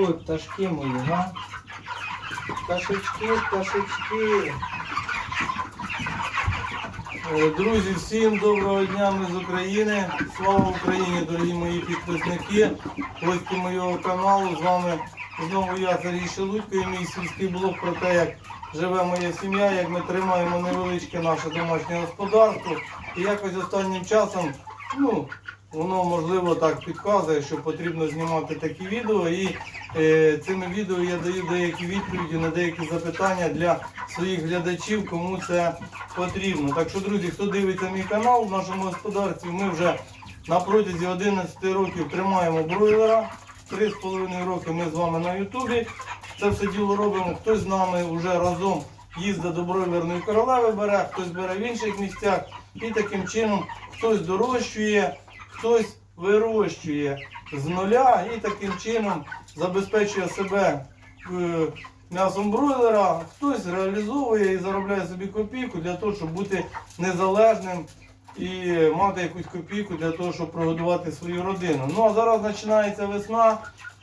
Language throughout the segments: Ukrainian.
ви, пташки мої, га? Пташечки, пташечки. Е, Друзі, всім доброго дня, ми з України. Слава Україні, дорогі мої підписники, гості моєго каналу. З вами знову я, Сергій Шелудько, і мій сільський блог про те, як живе моя сім'я, як ми тримаємо невеличке наше домашнє господарство. І якось останнім часом, ну, воно можливо так підказує, що потрібно знімати такі відео. І цими відео я даю деякі відповіді на деякі запитання для своїх глядачів, кому це потрібно. Так що, друзі, хто дивиться мій канал в нашому господарстві, ми вже на протязі 11 років тримаємо бройлера. 3,5 роки ми з вами на Ютубі. Це все діло робимо. Хтось з нами вже разом їздить до бройлерної королеви бере, хтось бере в інших місцях. І таким чином хтось дорощує, хтось вирощує з нуля і таким чином забезпечує себе е, м'ясом бройлера, хтось реалізовує і заробляє собі копійку для того, щоб бути незалежним і мати якусь копійку для того, щоб прогодувати свою родину. Ну а зараз починається весна,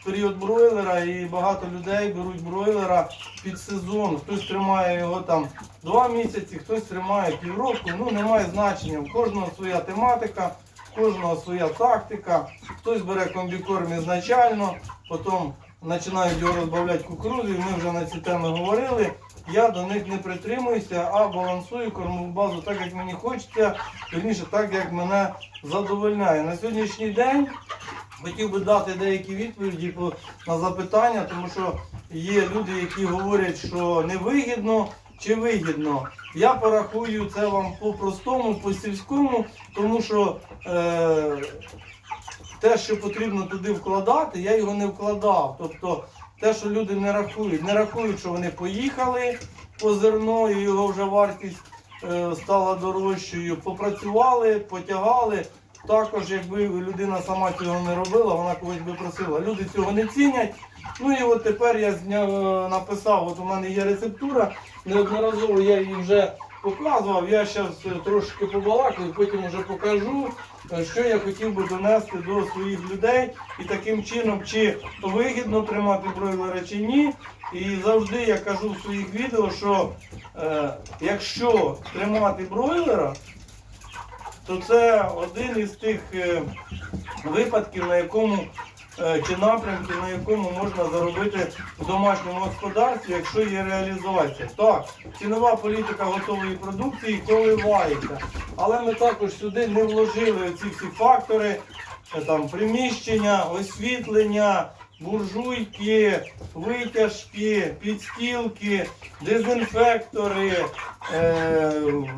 період бройлера, і багато людей беруть бройлера під сезон. Хтось тримає його там два місяці, хтось тримає півроку. Ну немає значення. У кожного своя тематика, кожного своя тактика. Хтось бере комбікорм ізначально, потім починають його розбавляти кукурудзою. Ми вже на ці теми говорили. Я до них не притримуюся, а балансую кормову базу так, як мені хочеться, вірніше так, як мене задовольняє. На сьогоднішній день хотів би дати деякі відповіді на запитання, тому що є люди, які говорять, що невигідно чи вигідно. Я порахую це вам по-простому, по-сільському, тому що е, те, що потрібно туди вкладати, я його не вкладав. Тобто те, що люди не рахують, не рахують, що вони поїхали по зерно, і його вже вартість е, стала дорожчою. Попрацювали, потягали. Також, якби людина сама цього не робила, вона когось би просила. Люди цього не цінять. Ну і от тепер я е, написав, от у мене є рецептура, неодноразово я її вже показував. Я зараз трошки побалакаю, потім вже покажу, е, що я хотів би донести до своїх людей і таким чином, чи вигідно тримати бройлера чи ні. І завжди я кажу в своїх відео, що е, якщо тримати бройлера, то це один із тих е, випадків, на якому е, чи напрямки, на якому можна заробити в домашньому господарстві, якщо є реалізація. Так, цінова політика готової продукції коливається. Але ми також сюди не вложили ці всі фактори, е, там приміщення, освітлення, буржуйки, витяжки, підстілки, дезінфектори, е,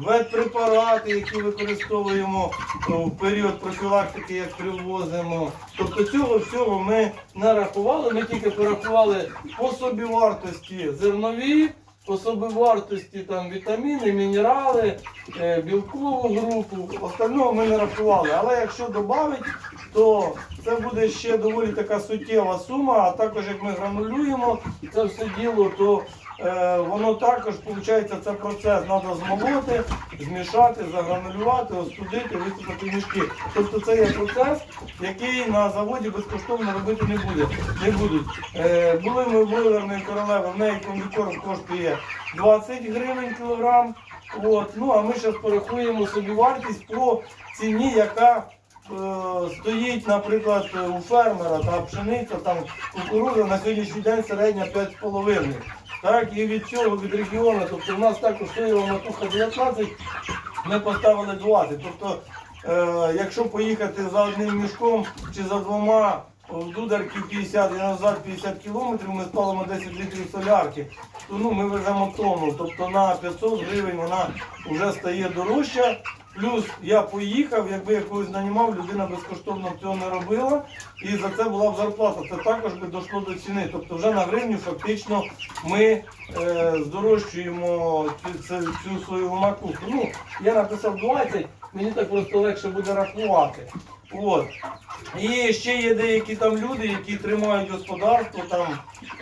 ветпрепарати, які використовуємо в період профілактики, як привозимо. Тобто цього всього ми не рахували, ми тільки порахували по собівартості зернові, по собівартості там вітаміни, мінерали, е, білкову групу. Остального ми не рахували. Але якщо додати, то це буде ще доволі така суттєва сума, а також як ми гранулюємо це все діло, то е, воно також виходить, це процес треба змолоти, змішати, загранулювати, остудити, висипати мішки. Тобто це є процес, який на заводі безкоштовно робити не буде. Не будуть. Е, були ми бойлерної королеви, в неї комбікорм коштує 20 гривень кілограм. От. Ну а ми зараз порахуємо собі вартість по ціні, яка стоїть, наприклад, у фермера та пшениця, там кукурудза на сьогоднішній день середня 5,5. Так, і від цього, від регіону, тобто в нас також стоїла матуха 19, ми поставили 20. Тобто, е, якщо поїхати за одним мішком чи за двома в дударки 50 і назад 50 кілометрів, ми спалимо 10 літрів солярки, то ну, ми веземо тонну. Тобто на 500 гривень вона вже стає дорожча. Плюс я поїхав, якби я когось нанімав, людина безкоштовно цього не робила, і за це була б зарплата. Це також би дійшло до ціни. Тобто вже на гривню фактично ми е, здорожчуємо цю, цю, свою макуху. Ну, я написав 20, мені так просто легше буде рахувати. От. І ще є деякі там люди, які тримають господарство, там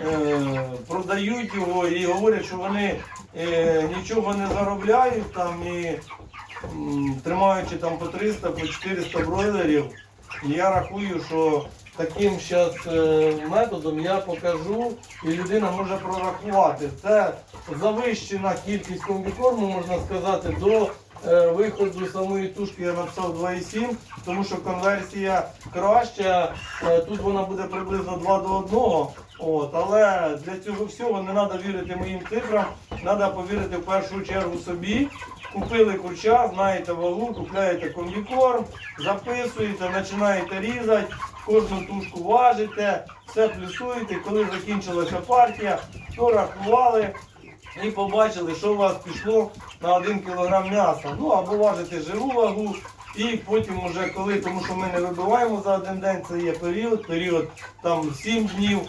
е, продають його і говорять, що вони е, нічого не заробляють там і тримаючи там по 300, по 400 бройлерів. Я рахую, що таким щас, е, методом я покажу, і людина може прорахувати. Це завищена кількість комбікорму, можна сказати, до е, виходу самої тушки я написав 2,7, тому що конверсія краща. Е, Тут вона буде приблизно 2 до 1. От, але для цього всього не треба вірити моїм цифрам, треба повірити в першу чергу собі. Купили курча, знаєте вагу, купляєте комбікорм, записуєте, починаєте різати, кожну тушку важите, все плюсуєте. Коли закінчилася партія, порахували і побачили, що у вас пішло на 1 кг м'яса. Ну або важите живу вагу. І потім уже коли, тому що ми не вибиваємо за один день, це є період, період там 7 днів,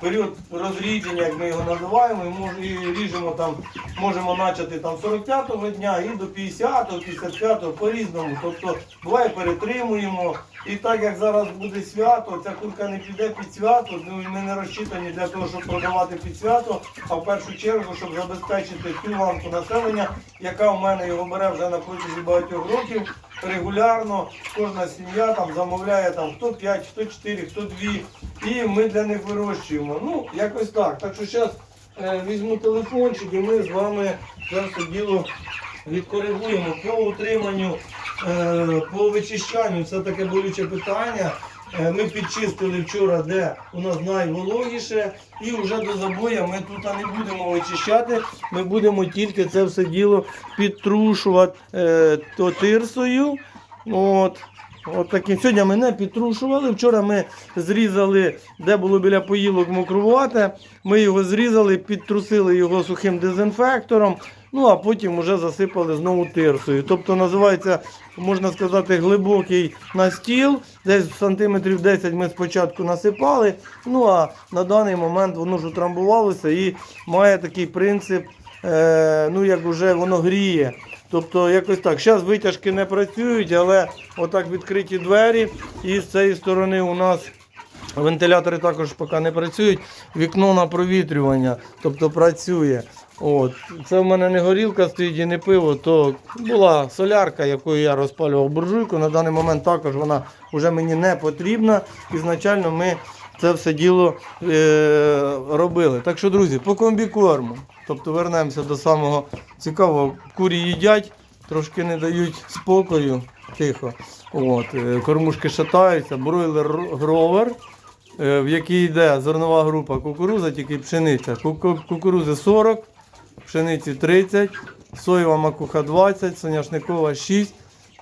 період розрідження, як ми його називаємо, і ріжемо там, можемо почати там 45-го дня і до 50-го, 55-го по-різному. Тобто буває перетримуємо. І так як зараз буде свято, ця курка не піде під свято, ну ми не розчитані для того, щоб продавати під свято, а в першу чергу, щоб забезпечити ту ланку населення, яка в мене його бере вже на протязі багатьох років. Регулярно кожна сім'я там замовляє там хто 5, хто 4, хто 2. І ми для них вирощуємо. Ну, якось так. Так що зараз візьму телефончик і ми з вами це діло відкоригуємо по утриманню, е, по вичищанню. Це таке болюче питання. Е, Ми підчистили вчора, де у нас найвологіше, і вже до забоя ми тут не будемо вичищати. Ми будемо тільки це все діло підтрушувати е, то тирсою. От. От таким. Сьогодні ми не підтрушували. Вчора ми зрізали, де було біля поїлок мокрувате. Ми його зрізали, підтрусили його сухим дезінфектором. Ну а потім вже засипали знову тирсою. Тобто називається, можна сказати, глибокий настіл. Десь сантиметрів 10 ми спочатку насипали. Ну а на даний момент воно ж утрамбувалося і має такий принцип, е, ну як вже воно гріє. Тобто якось так. Зараз витяжки не працюють, але отак відкриті двері. І з цієї сторони у нас вентилятори також поки не працюють. Вікно на провітрювання, тобто працює. От. Це в мене не горілка стоїть і не пиво, то була солярка, якою я розпалював буржуйку. На даний момент також вона вже мені не потрібна. Ізначально ми це все діло е, робили. Так що, друзі, по комбікорму. Тобто вернемося до самого цікавого. Курі їдять, трошки не дають спокою, тихо. От, е, кормушки шатаються, бройлер гровер, е, в якій йде зернова група кукуруза, тільки пшениця. Кукурузи 40, пшениці 30, соєва макуха 20, соняшникова 6,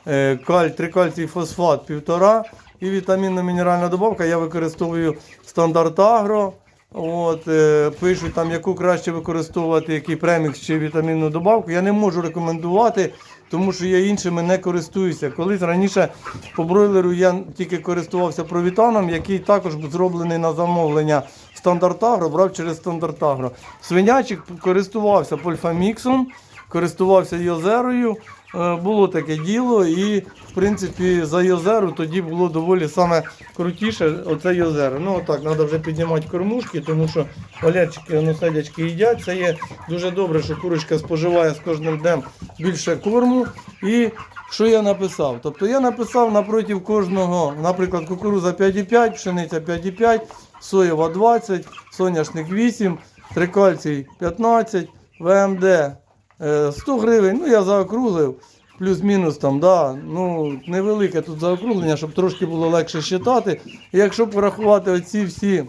е, каль, трикальцій фосфат 1,5 і вітамінно-мінеральна добавка я використовую стандарт агро. От, е, пишуть там, яку краще використовувати, який премікс чи вітамінну добавку. Я не можу рекомендувати, тому що я іншими не користуюся. Колись раніше по бройлеру я тільки користувався провітаном, який також був зроблений на замовлення стандартагро, брав через стандартагро. Свинячик користувався польфаміксом, користувався йозерою. Е, Було таке діло, і в принципі за йозеру тоді було доволі саме крутіше оце йозеро. Ну отак, треба вже піднімати кормушки, тому що олячки, ну, їдять. Це є дуже добре, що курочка споживає з кожним днем більше корму. І що я написав? Тобто я написав напроти кожного, наприклад, кукуруза 5,5, пшениця 5,5, соєва 20, соняшник 8, трикальцій 15, ВМД 100 гривень, ну я заокруглив, плюс-мінус там, да, ну невелике тут заокруглення, щоб трошки було легше считати. І якщо порахувати оці всі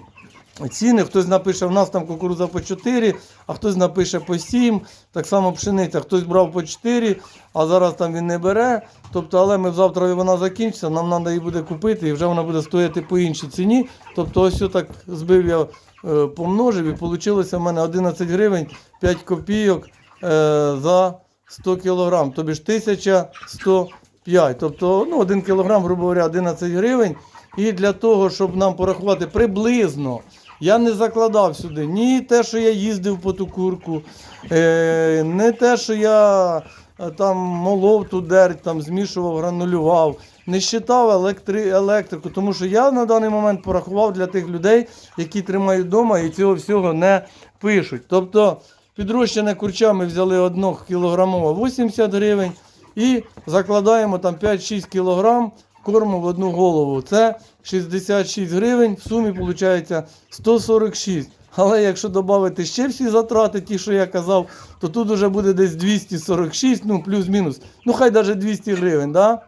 ціни, хтось напише, в нас там кукуруза по 4, а хтось напише по 7, так само пшениця, хтось брав по 4, а зараз там він не бере. Тобто, але ми завтра вона закінчиться, нам треба її буде купити і вже вона буде стояти по іншій ціні. Тобто ось так збив я, е, помножив і вийшло в мене 11 гривень 5 копійок е, за 100 кілограм, тобі ж 1105. Тобто ну, 1 кілограм, грубо говоря, 11 гривень. І для того, щоб нам порахувати приблизно, я не закладав сюди ні те, що я їздив по ту курку, е, не те, що я е, там молов ту дерть, там змішував, гранулював, не считав електри, електрику, тому що я на даний момент порахував для тих людей, які тримають вдома і цього всього не пишуть. Тобто підрощене курча ми взяли 1 кілограмова 80 гривень і закладаємо там 5-6 кілограм корму в одну голову. Це 66 гривень, в сумі виходить 146. Але якщо додати ще всі затрати, ті, що я казав, то тут вже буде десь 246, ну плюс-мінус. Ну хай навіть 200 гривень. Да?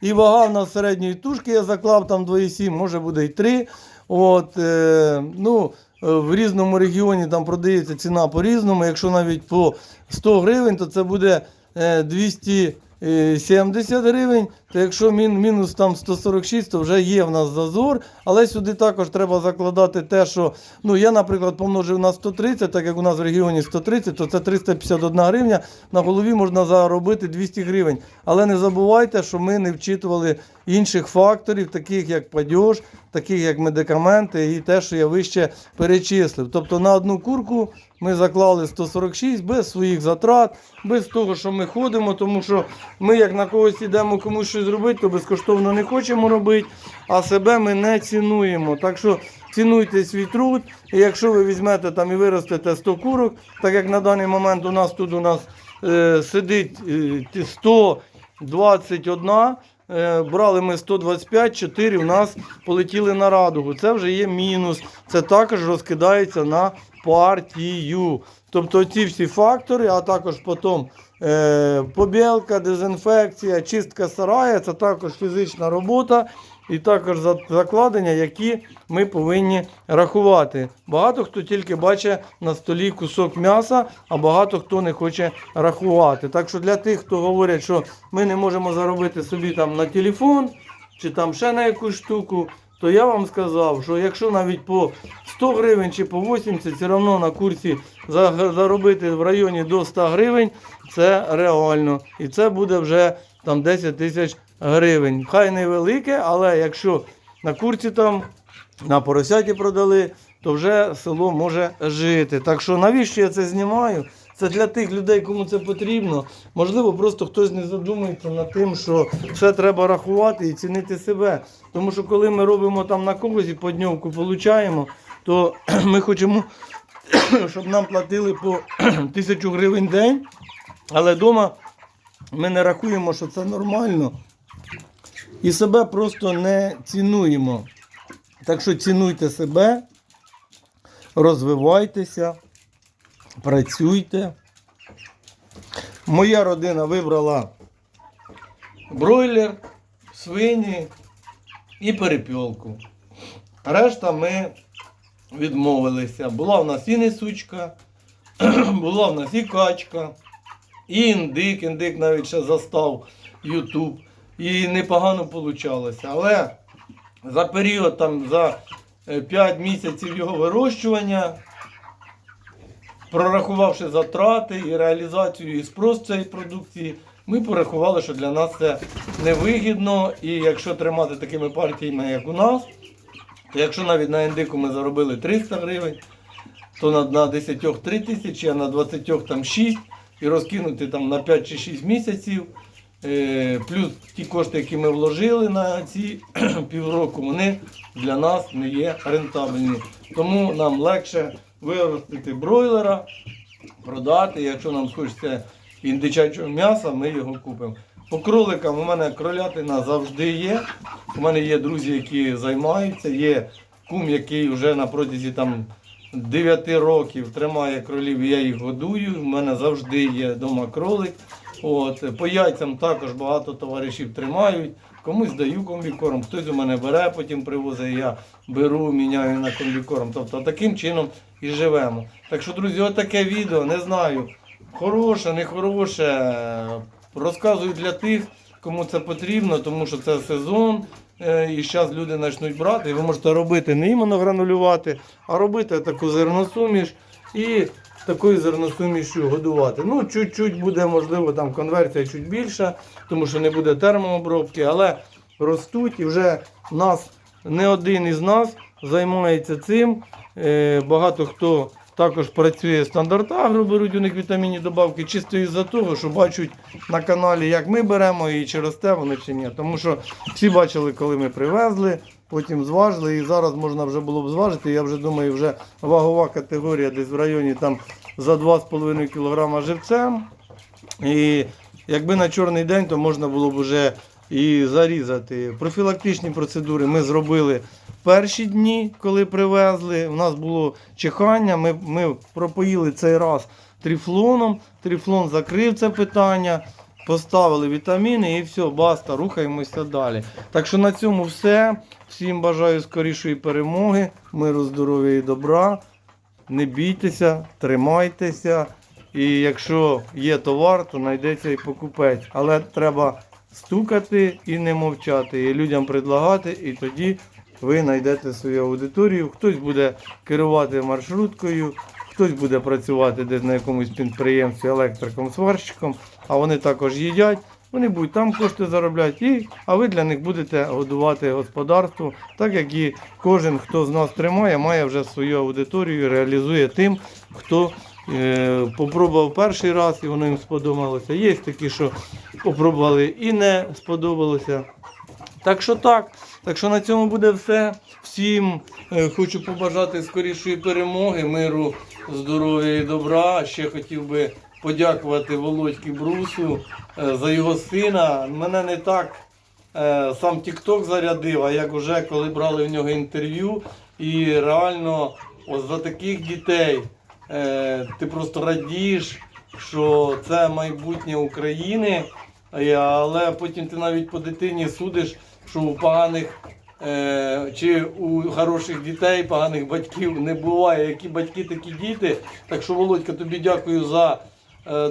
І вага в нас середньої тушки я заклав там 2,7, може буде і 3. От, е, ну, в різному регіоні там продається ціна по-різному. Якщо навіть по 100 гривень, то це буде е, 270 гривень. То якщо мін, мінус там 146, то вже є в нас зазор. Але сюди також треба закладати те, що ну, я, наприклад, помножив на 130, так як у нас в регіоні 130, то це 351 гривня. На голові можна заробити 200 гривень. Але не забувайте, що ми не вчитували інших факторів, таких як падьож, таких як медикаменти і те, що я вище перечислив. Тобто на одну курку ми заклали 146 без своїх затрат, без того, що ми ходимо, тому що ми як на когось йдемо комусь щось зробити, то безкоштовно не хочемо робити, а себе ми не цінуємо. Так що цінуйте свій труд. І якщо ви візьмете там і виростете 100 курок, так як на даний момент у нас тут у нас е, сидить е, 121. Е, Брали ми 125, 4 у нас полетіли на радугу. Це вже є мінус. Це також розкидається на партію. Тобто ці всі фактори, а також потім побілка, дезінфекція, чистка сарая, це також фізична робота і також закладення, які ми повинні рахувати. Багато хто тільки бачить на столі кусок м'яса, а багато хто не хоче рахувати. Так що для тих, хто говорять, що ми не можемо заробити собі там на телефон чи там ще на якусь штуку, то я вам сказав, що якщо навіть по 100 гривень чи по 80, все одно на курсі заробити в районі до 100 гривень, це реально. І це буде вже там 10 тисяч гривень. Хай невелике, але якщо на курсі там на поросяті продали, то вже село може жити. Так що навіщо я це знімаю? Це для тих людей, кому це потрібно. Можливо, просто хтось не задумується над тим, що все треба рахувати і цінити себе. Тому що коли ми робимо там на когось і по днівку получаємо, то ми хочемо, щоб нам платили по тисячу гривень день, але вдома ми не рахуємо, що це нормально. І себе просто не цінуємо. Так що цінуйте себе, розвивайтеся, працюйте. Моя родина вибрала бройлер, свині і перепілку. Решта ми відмовилися. Була в нас і несучка, була в нас і качка, і індик. Індик навіть ще застав Ютуб. І непогано вийшло. Але за період там, за 5 місяців його вирощування, прорахувавши затрати і реалізацію і спрос цієї продукції, ми порахували, що для нас це невигідно. І якщо тримати такими партіями, як у нас, то якщо навіть на індику ми заробили 300 гривень, то на, на 10 3 тисячі, а на 20 там 6 і розкинути там на 5 чи 6 місяців. Е, плюс ті кошти, які ми вложили на ці півроку, вони для нас не є рентабельні. Тому нам легше виростити бройлера, продати. Якщо нам хочеться індичачого м'яса, ми його купимо. По кроликам у мене кролятина завжди є. У мене є друзі, які займаються, є кум, який вже на протязі там 9 років тримає кролів, я їх годую. У мене завжди є вдома кролик. От, по яйцям також багато товаришів тримають. Комусь даю комбікорм, хтось у мене бере, потім привозить, я беру, міняю на комбікорм. Тобто таким чином і живемо. Так що, друзі, отаке відео, не знаю, хороше, не хороше. Розказую для тих, кому це потрібно, тому що це сезон. е, І зараз люди почнуть брати, і ви можете робити не іменно гранулювати, а робити таку зерносуміш і такою зерносумішю годувати. Ну, чуть-чуть буде, можливо, там конверсія чуть більша, тому що не буде термообробки, але ростуть і вже нас не один із нас займається цим. Е, Багато хто також працює стандарт агро, беруть у них вітамінні добавки, чисто із-за того, що бачать на каналі, як ми беремо і чи росте воно чи ні. Тому що всі бачили, коли ми привезли, потім зважили, і зараз можна вже було б зважити. Я вже думаю, вже вагова категорія десь в районі там за 2,5 кг живцем. І якби на чорний день, то можна було б вже і зарізати. Профілактичні процедури ми зробили перші дні, коли привезли. У нас було чихання. Ми, ми пропоїли цей раз тріфлоном. Тріфлон закрив це питання. Поставили вітаміни і все, баста, рухаємося далі. Так що на цьому все. Всім бажаю скорішої перемоги, миру, здоров'я і добра. Не бійтеся, тримайтеся. І якщо є товар, то знайдеться і покупець. Але треба стукати і не мовчати, і людям предлагати, і тоді ви знайдете свою аудиторію. Хтось буде керувати маршруткою, хтось буде працювати десь на якомусь підприємстві електриком, сварщиком, а вони також їдять. Вони будуть там кошти заробляти, і, а ви для них будете годувати господарство, так як і кожен, хто з нас тримає, має вже свою аудиторію, і реалізує тим, хто е, попробував перший раз і воно їм сподобалося. Є такі, що попробували і не сподобалося. Так що так. Так що на цьому буде все. Всім е, хочу побажати скорішої перемоги, миру, здоров'я і добра. Ще хотів би подякувати Володьки Брусу за його сина. Мене не так е, сам Тікток зарядив, а як вже коли брали в нього інтерв'ю. І реально ось за таких дітей е, ти просто радієш, що це майбутнє України. Е, Але потім ти навіть по дитині судиш, що у поганих е, чи у хороших дітей, поганих батьків не буває. Які батьки, такі діти. Так що, Володька, тобі дякую за е,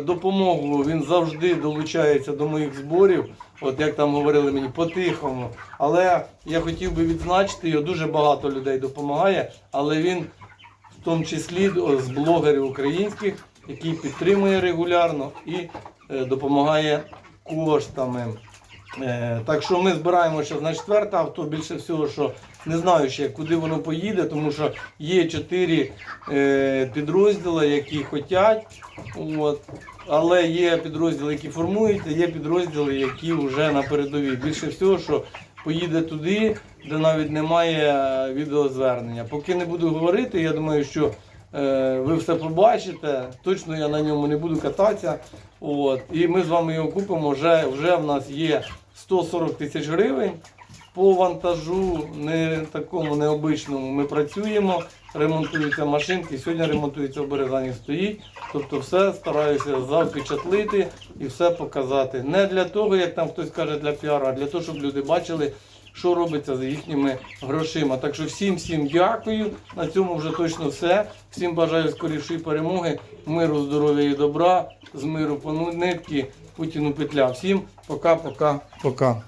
допомогу. Він завжди долучається до моїх зборів. От як там говорили мені, по-тихому. Але я хотів би відзначити, його дуже багато людей допомагає, але він в тому числі з блогерів українських, який підтримує регулярно і е, допомагає коштами. Е, так що ми збираємо ще на четверте авто. Більше всього, що не знаю ще, куди воно поїде, тому що є чотири е, підрозділи, які хочуть. От. Але є підрозділи, які формуються, є підрозділи, які вже на передовій. Більше всього, що поїде туди, де навіть немає е, відеозвернення. Поки не буду говорити, я думаю, що е, ви все побачите. Точно я на ньому не буду кататися. От. І ми з вами його купимо. Вже, вже в нас є 140 тисяч гривень. По вантажу не такому необичному ми працюємо, ремонтуються машинки. Сьогодні ремонтується в Березані стоїть. Тобто все стараюся запечатлити і все показати. Не для того, як там хтось каже для піару, а для того, щоб люди бачили, що робиться за їхніми грошима. Так що всім всім дякую. На цьому вже точно все. Всім бажаю скорішої перемоги, миру, здоров'я і добра, з миру по нитки, Путіну петля. Всім пока, пока, пока.